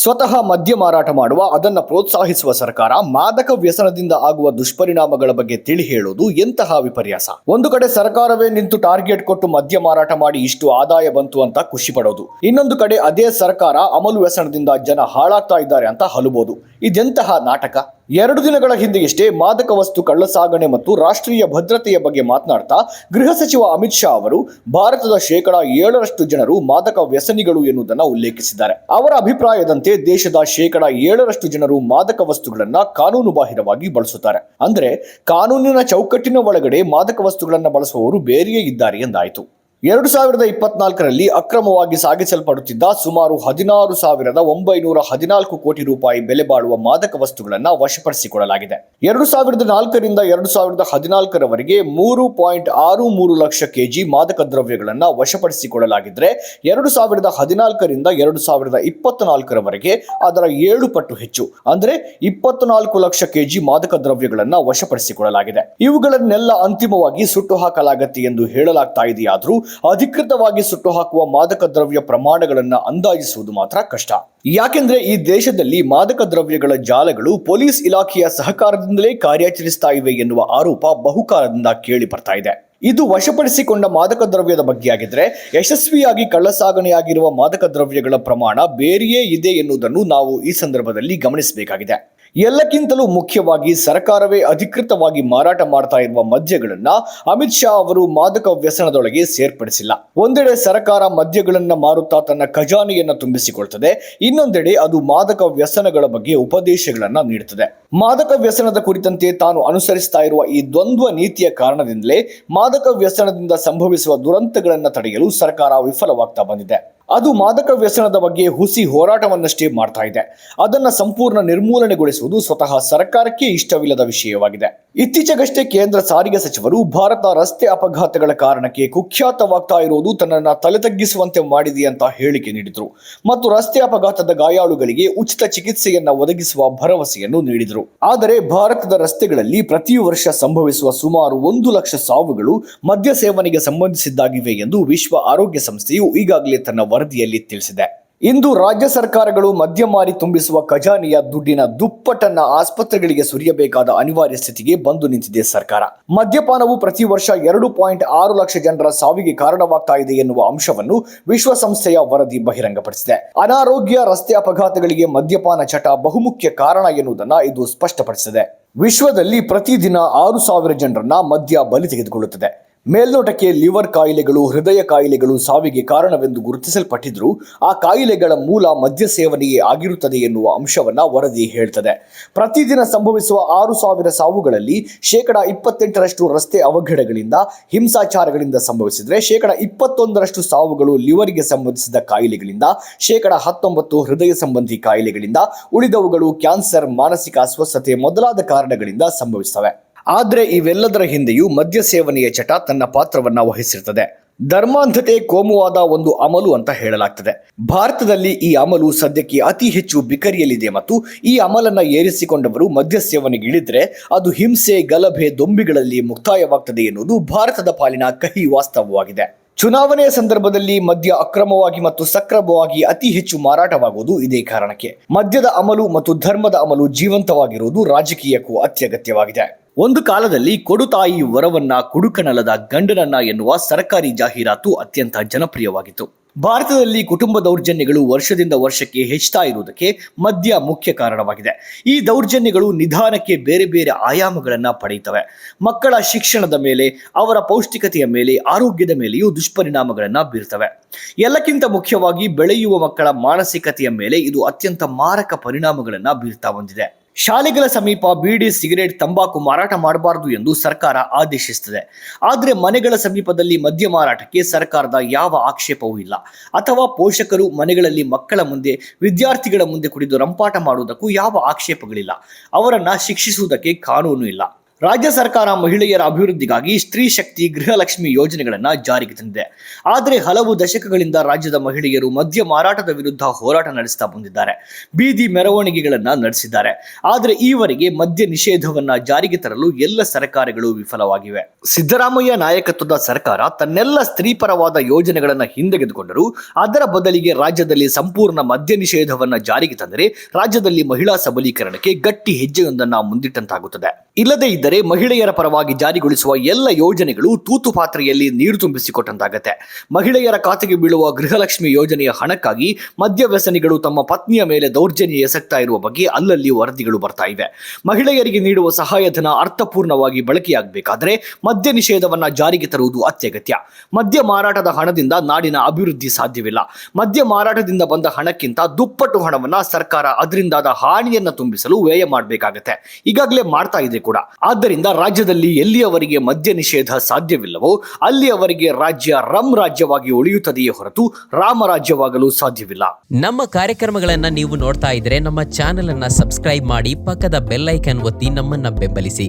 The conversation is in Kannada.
ಸ್ವತಃ ಮದ್ಯ ಮಾರಾಟ ಮಾಡುವ, ಅದನ್ನು ಪ್ರೋತ್ಸಾಹಿಸುವ ಸರ್ಕಾರ ಮಾದಕ ವ್ಯಸನದಿಂದ ಆಗುವ ದುಷ್ಪರಿಣಾಮಗಳ ಬಗ್ಗೆ ತಿಳಿ ಹೇಳುವುದು ಎಂತಹ ವಿಪರ್ಯಾಸ? ಒಂದು ಕಡೆ ಸರ್ಕಾರವೇ ನಿಂತು ಟಾರ್ಗೆಟ್ ಕೊಟ್ಟು ಮದ್ಯ ಮಾರಾಟ ಮಾಡಿ ಇಷ್ಟು ಆದಾಯ ಬಂತು ಅಂತ ಖುಷಿ ಪಡೋದು. ಇನ್ನೊಂದು ಕಡೆ ಅದೇ ಸರ್ಕಾರ ಅಮಲು ವ್ಯಸನದಿಂದ ಜನ ಹಾಳಾಗ್ತಾ ಇದ್ದಾರೆ ಅಂತ ಹಲುಬೋದು. ಇದೆಂತಹ ನಾಟಕ? ಎರಡು ದಿನಗಳ ಹಿಂದೆಯಷ್ಟೇ ಮಾದಕ ವಸ್ತು ಕಳ್ಳಸಾಗಣೆ ಮತ್ತು ರಾಷ್ಟ್ರೀಯ ಭದ್ರತೆಯ ಬಗ್ಗೆ ಮಾತನಾಡ್ತಾ ಗೃಹ ಸಚಿವ ಅಮಿತ್ ಶಾ ಅವರು ಭಾರತದ ಶೇಕಡ ಏಳರಷ್ಟು ಜನರು ಮಾದಕ ವ್ಯಸನಿಗಳು ಎನ್ನುವುದನ್ನು ಉಲ್ಲೇಖಿಸಿದ್ದಾರೆ. ಅವರ ಅಭಿಪ್ರಾಯದಂತೆ ದೇಶದ ಶೇಕಡ ಏಳರಷ್ಟು ಜನರು ಮಾದಕ ವಸ್ತುಗಳನ್ನ ಕಾನೂನು ಬಾಹಿರವಾಗಿ ಬಳಸುತ್ತಾರೆ. ಅಂದ್ರೆ ಕಾನೂನಿನ ಚೌಕಟ್ಟಿನ ಒಳಗಡೆ ಮಾದಕ ವಸ್ತುಗಳನ್ನು ಬಳಸುವವರು ಬೇರೆಯೇ ಇದ್ದಾರೆ ಎಂದಾಯಿತು. ಎರಡು ಸಾವಿರದ ಇಪ್ಪತ್ನಾಲ್ಕರಲ್ಲಿ ಅಕ್ರಮವಾಗಿ ಸಾಗಿಸಲ್ಪಡುತ್ತಿದ್ದ ಸುಮಾರು ಹದಿನಾರು ಸಾವಿರದ ಒಂಬೈನೂರ ಹದಿನಾಲ್ಕು ಕೋಟಿ ರೂಪಾಯಿ ಬೆಲೆ ಬಾಳುವ ಮಾದಕ ವಸ್ತುಗಳನ್ನು ವಶಪಡಿಸಿಕೊಳ್ಳಲಾಗಿದೆ. ಎರಡು ಸಾವಿರದ ನಾಲ್ಕರಿಂದ ಎರಡು ಸಾವಿರದ ಹದಿನಾಲ್ಕರವರೆಗೆ ಮೂರು ಪಾಯಿಂಟ್ ಆರು ಮೂರು ಲಕ್ಷ ಕೆಜಿ ಮಾದಕ ದ್ರವ್ಯಗಳನ್ನು ವಶಪಡಿಸಿಕೊಳ್ಳಲಾಗಿದ್ದರೆ ಎರಡು ಸಾವಿರದ ಹದಿನಾಲ್ಕರಿಂದ ಎರಡು ಸಾವಿರದ ಇಪ್ಪತ್ನಾಲ್ಕರವರೆಗೆ ಅದರ ಏಳು ಪಟ್ಟು ಹೆಚ್ಚು. ಅಂದರೆ ಇಪ್ಪತ್ನಾಲ್ಕು ಲಕ್ಷ ಕೆಜಿ ಮಾದಕ ದ್ರವ್ಯಗಳನ್ನು ವಶಪಡಿಸಿಕೊಳ್ಳಲಾಗಿದೆ. ಇವುಗಳನ್ನೆಲ್ಲ ಅಂತಿಮವಾಗಿ ಸುಟ್ಟು ಹಾಕಲಾಗತ್ತೆ ಎಂದು ಹೇಳಲಾಗ್ತಾ ಇದೆಯಾದರೂ ಅಧಿಕೃತವಾಗಿ ಸುಟ್ಟು ಹಾಕುವ ಮಾದಕ ದ್ರವ್ಯ ಪ್ರಮಾಣಗಳನ್ನು ಅಂದಾಜಿಸುವುದು ಮಾತ್ರ ಕಷ್ಟ. ಯಾಕೆಂದ್ರೆ ಈ ದೇಶದಲ್ಲಿ ಮಾದಕ ದ್ರವ್ಯಗಳ ಜಾಲಗಳು ಪೊಲೀಸ್ ಇಲಾಖೆಯ ಸಹಕಾರದಿಂದಲೇ ಕಾರ್ಯಾಚರಿಸ್ತಾ ಇವೆ ಎನ್ನುವ ಆರೋಪ ಬಹುಕಾಲದಿಂದ ಕೇಳಿ ಬರ್ತಾ ಇದೆ. ಇದು ವಶಪಡಿಸಿಕೊಂಡ ಮಾದಕ ದ್ರವ್ಯದ ಬಗ್ಗೆ ಆಗಿದ್ರೆ ಯಶಸ್ವಿಯಾಗಿ ಕಳ್ಳಸಾಗಣೆಯಾಗಿರುವ ಮಾದಕ ದ್ರವ್ಯಗಳ ಪ್ರಮಾಣ ಬೇರೆಯೇ ಇದೆ ಎನ್ನುವುದನ್ನು ನಾವು ಈ ಸಂದರ್ಭದಲ್ಲಿ ಗಮನಿಸಬೇಕಾಗಿದೆ. ಎಲ್ಲಕ್ಕಿಂತಲೂ ಮುಖ್ಯವಾಗಿ ಸರ್ಕಾರವೇ ಅಧಿಕೃತವಾಗಿ ಮಾರಾಟ ಮಾಡ್ತಾ ಇರುವ ಮದ್ಯಗಳನ್ನ ಅಮಿತ್ ಶಾ ಅವರು ಮಾದಕ ವ್ಯಸನದೊಳಗೆ ಸೇರ್ಪಡಿಸಿಲ್ಲ. ಒಂದೆಡೆ ಸರ್ಕಾರ ಮದ್ಯಗಳನ್ನ ಮಾರುತ್ತಾ ತನ್ನ ಖಜಾನೆಯನ್ನ ತುಂಬಿಸಿಕೊಳ್ತದೆ, ಇನ್ನೊಂದೆಡೆ ಅದು ಮಾದಕ ವ್ಯಸನಗಳ ಬಗ್ಗೆ ಉಪದೇಶಗಳನ್ನ ನೀಡುತ್ತದೆ ಮಾದಕ ವ್ಯಸನದ ಕುರಿತಂತೆ ತಾನು ಅನುಸರಿಸ್ತಾ ಇರುವ ಈ ದ್ವಂದ್ವ ನೀತಿಯ ಕಾರಣದಿಂದಲೇ ಮಾದಕ ವ್ಯಸನದಿಂದ ಸಂಭವಿಸುವ ದುರಂತಗಳನ್ನು ತಡೆಯಲು ಸರ್ಕಾರ ವಿಫಲವಾಗ್ತಾ ಬಂದಿದೆ. ಅದು ಮಾದಕ ವ್ಯಸನದ ಬಗ್ಗೆ ಹುಸಿ ಹೋರಾಟವನ್ನಷ್ಟೇ ಮಾಡ್ತಾ ಇದೆ. ಅದನ್ನು ಸಂಪೂರ್ಣ ನಿರ್ಮೂಲನೆಗೊಳಿಸುವುದು ಸ್ವತಃ ಸರ್ಕಾರಕ್ಕೆ ಇಷ್ಟವಿಲ್ಲದ ವಿಷಯವಾಗಿದೆ. ಇತ್ತೀಚೆಗಷ್ಟೇ ಕೇಂದ್ರ ಸಾರಿಗೆ ಸಚಿವರು ಭಾರತ ರಸ್ತೆ ಅಪಘಾತಗಳ ಕಾರಣಕ್ಕೆ ಕುಖ್ಯಾತವಾಗ್ತಾ ಇರುವುದು ತನ್ನನ್ನು ತಲೆ ತಗ್ಗಿಸುವಂತೆ ಮಾಡಿದೆ ಅಂತ ಹೇಳಿಕೆ ನೀಡಿದರು. ಮತ್ತು ರಸ್ತೆ ಅಪಘಾತದ ಗಾಯಾಳುಗಳಿಗೆ ಉಚಿತ ಚಿಕಿತ್ಸೆಯನ್ನು ಒದಗಿಸುವ ಭರವಸೆಯನ್ನು ನೀಡಿದರು. ಆದರೆ ಭಾರತದ ರಸ್ತೆಗಳಲ್ಲಿ ಪ್ರತಿ ವರ್ಷ ಸಂಭವಿಸುವ ಸುಮಾರು ಒಂದು ಲಕ್ಷ ಸಾವುಗಳು ಮದ್ಯ ಸೇವನೆಗೆ ಸಂಬಂಧಿಸಿದ್ದಾಗಿವೆ ಎಂದು ವಿಶ್ವ ಆರೋಗ್ಯ ಸಂಸ್ಥೆಯು ಈಗಾಗಲೇ ತನ್ನ ವರದಿಯಲ್ಲಿ ತಿಳಿಸಿದೆ. ಇಂದು ರಾಜ್ಯ ಸರ್ಕಾರಗಳು ಮದ್ಯ ಮಾರಿ ತುಂಬಿಸುವ ಖಜಾನೆಯ ದುಡ್ಡಿನ ದುಪ್ಪಟ್ಟನ್ನ ಆಸ್ಪತ್ರೆಗಳಿಗೆ ಸುರಿಯಬೇಕಾದ ಅನಿವಾರ್ಯ ಸ್ಥಿತಿಗೆ ಬಂದು ನಿಂತಿದೆ ಸರ್ಕಾರ. ಮದ್ಯಪಾನವು ಪ್ರತಿ ವರ್ಷ ಎರಡು ಪಾಯಿಂಟ್ ಆರು ಲಕ್ಷ ಜನರ ಸಾವಿಗೆ ಕಾರಣವಾಗ್ತಾ ಇದೆ ಎನ್ನುವ ಅಂಶವನ್ನು ವಿಶ್ವಸಂಸ್ಥೆಯ ವರದಿ ಬಹಿರಂಗಪಡಿಸಿದೆ. ಅನಾರೋಗ್ಯ, ರಸ್ತೆ ಅಪಘಾತಗಳಿಗೆ ಮದ್ಯಪಾನ ಚಟ ಬಹುಮುಖ್ಯ ಕಾರಣ ಎನ್ನುವುದನ್ನು ಇದು ಸ್ಪಷ್ಟಪಡಿಸಿದೆ. ವಿಶ್ವದಲ್ಲಿ ಪ್ರತಿದಿನ ಆರು ಸಾವಿರ ಜನರನ್ನ ಮದ್ಯ ಬಲಿ ತೆಗೆದುಕೊಳ್ಳುತ್ತದೆ. ಮೇಲ್ನೋಟಕ್ಕೆ ಲಿವರ್ ಕಾಯಿಲೆಗಳು, ಹೃದಯ ಕಾಯಿಲೆಗಳು ಸಾವಿಗೆ ಕಾರಣವೆಂದು ಗುರುತಿಸಲ್ಪಟ್ಟಿದ್ರೂ ಆ ಕಾಯಿಲೆಗಳ ಮೂಲ ಮದ್ಯ ಸೇವನೆಯೇ ಆಗಿರುತ್ತದೆ ಎನ್ನುವ ಅಂಶವನ್ನ ವರದಿ ಹೇಳ್ತದೆ. ಪ್ರತಿದಿನ ಸಂಭವಿಸುವ ಆರು ಸಾವಿರ ಸಾವುಗಳಲ್ಲಿ ಶೇಕಡ ಇಪ್ಪತ್ತೆಂಟರಷ್ಟು ರಸ್ತೆ ಅವಘಡಗಳಿಂದ, ಹಿಂಸಾಚಾರಗಳಿಂದ ಸಂಭವಿಸಿದರೆ ಶೇಕಡ ಇಪ್ಪತ್ತೊಂದರಷ್ಟು ಸಾವುಗಳು ಲಿವರ್ಗೆ ಸಂಬಂಧಿಸಿದ ಕಾಯಿಲೆಗಳಿಂದ, ಶೇಕಡ ಹತ್ತೊಂಬತ್ತು ಹೃದಯ ಸಂಬಂಧಿ ಕಾಯಿಲೆಗಳಿಂದ, ಉಳಿದವುಗಳು ಕ್ಯಾನ್ಸರ್, ಮಾನಸಿಕ ಅಸ್ವಸ್ಥತೆ ಮೊದಲಾದ ಕಾರಣಗಳಿಂದ ಸಂಭವಿಸುತ್ತವೆ ಆದರೆ ಇವೆಲ್ಲದರ ಹಿಂದೆಯೂ ಮದ್ಯ ಸೇವನೆಯ ಚಟ ತನ್ನ ಪಾತ್ರವನ್ನ ವಹಿಸಿರ್ತದೆ. ಧರ್ಮಾಂಧತೆ ಕೋಮುವಾದ ಒಂದು ಅಮಲು ಅಂತ ಹೇಳಲಾಗ್ತದೆ. ಭಾರತದಲ್ಲಿ ಈ ಅಮಲು ಸದ್ಯಕ್ಕೆ ಅತಿ ಹೆಚ್ಚು ಬಿಕರಿಯಲ್ಲಿದೆ ಮತ್ತು ಈ ಅಮಲನ್ನ ಏರಿಸಿಕೊಂಡವರು ಮದ್ಯ ಸೇವನೆಗೆ ಇಳಿದ್ರೆ ಅದು ಹಿಂಸೆ, ಗಲಭೆ, ದೊಂಬಿಗಳಲ್ಲಿ ಮುಕ್ತಾಯವಾಗ್ತದೆ ಎನ್ನುವುದು ಭಾರತದ ಪಾಲಿನ ಕಹಿ ವಾಸ್ತವವಾಗಿದೆ. ಚುನಾವಣೆಯ ಸಂದರ್ಭದಲ್ಲಿ ಮದ್ಯ ಅಕ್ರಮವಾಗಿ ಮತ್ತು ಸಕ್ರಮವಾಗಿ ಅತಿ ಹೆಚ್ಚು ಮಾರಾಟವಾಗುವುದು ಇದೇ ಕಾರಣಕ್ಕೆ. ಮದ್ಯದ ಅಮಲು ಮತ್ತು ಧರ್ಮದ ಅಮಲು ಜೀವಂತವಾಗಿರುವುದು ರಾಜಕೀಯಕ್ಕೂ ಅತ್ಯಗತ್ಯವಾಗಿದೆ. ಒಂದು ಕಾಲದಲ್ಲಿ ಕೊಡುತಾಯಿ ವರವನ್ನ ಕುಡುಕನಲ್ಲದ ಗಂಡನನ್ನ ಎನ್ನುವ ಸರ್ಕಾರಿ ಜಾಹೀರಾತು ಅತ್ಯಂತ ಜನಪ್ರಿಯವಾಗಿತ್ತು. ಭಾರತದಲ್ಲಿ ಕುಟುಂಬ ದೌರ್ಜನ್ಯಗಳು ವರ್ಷದಿಂದ ವರ್ಷಕ್ಕೆ ಹೆಚ್ಚುತ್ತಾ ಇರುವುದಕ್ಕೆ ಮದ್ಯ ಮುಖ್ಯ ಕಾರಣವಾಗಿದೆ. ಈ ದೌರ್ಜನ್ಯಗಳು ನಿಧಾನಕ್ಕೆ ಬೇರೆ ಬೇರೆ ಆಯಾಮಗಳನ್ನು ಪಡೆಯುತ್ತವೆ. ಮಕ್ಕಳ ಶಿಕ್ಷಣದ ಮೇಲೆ, ಅವರ ಪೌಷ್ಟಿಕತೆಯ ಮೇಲೆ, ಆರೋಗ್ಯದ ಮೇಲೆಯೂ ದುಷ್ಪರಿಣಾಮಗಳನ್ನು ಬೀರ್ತವೆ. ಎಲ್ಲಕ್ಕಿಂತ ಮುಖ್ಯವಾಗಿ ಬೆಳೆಯುವ ಮಕ್ಕಳ ಮಾನಸಿಕತೆಯ ಮೇಲೆ ಇದು ಅತ್ಯಂತ ಮಾರಕ ಪರಿಣಾಮಗಳನ್ನು ಬೀರ್ತಾ ಬಂದಿದೆ. ಶಾಲೆಗಳ ಸಮೀಪ ಬೀಡಿ ಸಿಗರೇಟ್, ತಂಬಾಕು ಮಾರಾಟ ಮಾಡಬಾರದು ಎಂದು ಸರ್ಕಾರ ಆದೇಶಿಸುತ್ತದೆ. ಆದರೆ ಮನೆಗಳ ಸಮೀಪದಲ್ಲಿ ಮದ್ಯ ಮಾರಾಟಕ್ಕೆ ಸರ್ಕಾರದ ಯಾವ ಆಕ್ಷೇಪವೂ ಇಲ್ಲ. ಅಥವಾ ಪೋಷಕರು ಮನೆಗಳಲ್ಲಿ ಮಕ್ಕಳ ಮುಂದೆ, ವಿದ್ಯಾರ್ಥಿಗಳ ಮುಂದೆ ಕುಡಿದು ರಂಪಾಟ ಮಾಡುವುದಕ್ಕೂ ಯಾವ ಆಕ್ಷೇಪಗಳಿಲ್ಲ. ಅವರನ್ನ ಶಿಕ್ಷಿಸುವುದಕ್ಕೆ ಕಾನೂನು ಇಲ್ಲ. ರಾಜ್ಯ ಸರ್ಕಾರ ಮಹಿಳೆಯರ ಅಭಿವೃದ್ಧಿಗಾಗಿ ಸ್ತ್ರೀ ಶಕ್ತಿ ಗೃಹಲಕ್ಷ್ಮಿ ಯೋಜನೆಗಳನ್ನ ಜಾರಿಗೆ ತಂದಿದೆ. ಆದರೆ ಹಲವು ದಶಕಗಳಿಂದ ರಾಜ್ಯದ ಮಹಿಳೆಯರು ಮದ್ಯ ಮಾರಾಟದ ವಿರುದ್ಧ ಹೋರಾಟ ನಡೆಸ್ತಾ ಬಂದಿದ್ದಾರೆ. ಬೀದಿ ಮೆರವಣಿಗೆಗಳನ್ನ ನಡೆಸಿದ್ದಾರೆ. ಆದರೆ ಈವರೆಗೆ ಮದ್ಯ ನಿಷೇಧವನ್ನ ಜಾರಿಗೆ ತರಲು ಎಲ್ಲ ಸರ್ಕಾರಗಳು ವಿಫಲವಾಗಿವೆ. ಸಿದ್ದರಾಮಯ್ಯ ನಾಯಕತ್ವದ ಸರ್ಕಾರ ತನ್ನೆಲ್ಲ ಸ್ತ್ರೀಪರವಾದ ಯೋಜನೆಗಳನ್ನು ಹಿಂದೆಗೆದುಕೊಂಡರು. ಅದರ ಬದಲಿಗೆ ರಾಜ್ಯದಲ್ಲಿ ಸಂಪೂರ್ಣ ಮದ್ಯ ನಿಷೇಧವನ್ನ ಜಾರಿಗೆ ತಂದರೆ ರಾಜ್ಯದಲ್ಲಿ ಮಹಿಳಾ ಸಬಲೀಕರಣಕ್ಕೆ ಗಟ್ಟಿ ಹೆಜ್ಜೆಯೊಂದನ್ನ ಮುಂದಿಟ್ಟಂತಾಗುತ್ತದೆ. ಇಲ್ಲದೇ ಇದ್ದರೆ ಮಹಿಳೆಯರ ಪರವಾಗಿ ಜಾರಿಗೊಳಿಸುವ ಎಲ್ಲ ಯೋಜನೆಗಳು ತೂತು ಪಾತ್ರೆಯಲ್ಲಿ ನೀರು ತುಂಬಿಸಿಕೊಟ್ಟಂತಾಗತ್ತೆ. ಮಹಿಳೆಯರ ಖಾತೆಗೆ ಬೀಳುವ ಗೃಹಲಕ್ಷ್ಮಿ ಯೋಜನೆಯ ಹಣಕ್ಕಾಗಿ ಮದ್ಯವ್ಯಸನಿಗಳು ತಮ್ಮ ಪತ್ನಿಯ ಮೇಲೆ ದೌರ್ಜನ್ಯ ಎಸಗ್ತಾ ಇರುವ ಬಗ್ಗೆ ಅಲ್ಲಲ್ಲಿ ವರದಿಗಳು ಬರ್ತಾ ಇವೆ. ಮಹಿಳೆಯರಿಗೆ ನೀಡುವ ಸಹಾಯಧನ ಅರ್ಥಪೂರ್ಣವಾಗಿ ಬಳಕೆಯಾಗಬೇಕಾದರೆ ಮದ್ಯ ನಿಷೇಧವನ್ನ ಜಾರಿಗೆ ತರುವುದು ಅತ್ಯಗತ್ಯ. ಮದ್ಯ ಮಾರಾಟದ ಹಣದಿಂದ ನಾಡಿನ ಅಭಿವೃದ್ಧಿ ಸಾಧ್ಯವಿಲ್ಲ. ಮದ್ಯ ಮಾರಾಟದಿಂದ ಬಂದ ಹಣಕ್ಕಿಂತ ದುಪ್ಪಟ್ಟು ಹಣವನ್ನ ಸರ್ಕಾರ ಅದರಿಂದಾದ ಹಾನಿಯನ್ನ ತುಂಬಿಸಲು ವ್ಯಯ ಮಾಡಬೇಕಾಗತ್ತೆ. ಈಗಾಗಲೇ ಮಾಡ್ತಾ ಇದೆ ಕೂಡ. ಆದ್ದರಿಂದ ರಾಜ್ಯದಲ್ಲಿ ಎಲ್ಲಿಯವರೆಗೆ ಮದ್ಯ ನಿಷೇಧ ಸಾಧ್ಯವಿಲ್ಲವೋ ಅಲ್ಲಿಯವರೆಗೆ ರಾಜ್ಯ ರಂ ರಾಜ್ಯವಾಗಿ ಉಳಿಯುತ್ತದೆಯೇ ಹೊರತು ರಾಮರಾಜ್ಯವಾಗಲು ಸಾಧ್ಯವಿಲ್ಲ. ನಮ್ಮ ಕಾರ್ಯಕ್ರಮಗಳನ್ನ ನೀವು ನೋಡ್ತಾ ಇದ್ರೆ ನಮ್ಮ ಚಾನೆಲ್ ಅನ್ನ ಸಬ್ಸ್ಕ್ರೈಬ್ ಮಾಡಿ ಪಕ್ಕದ ಬೆಲ್ ಐಕನ್ ಒತ್ತಿ ನಮ್ಮನ್ನ ಬೆಂಬಲಿಸಿ.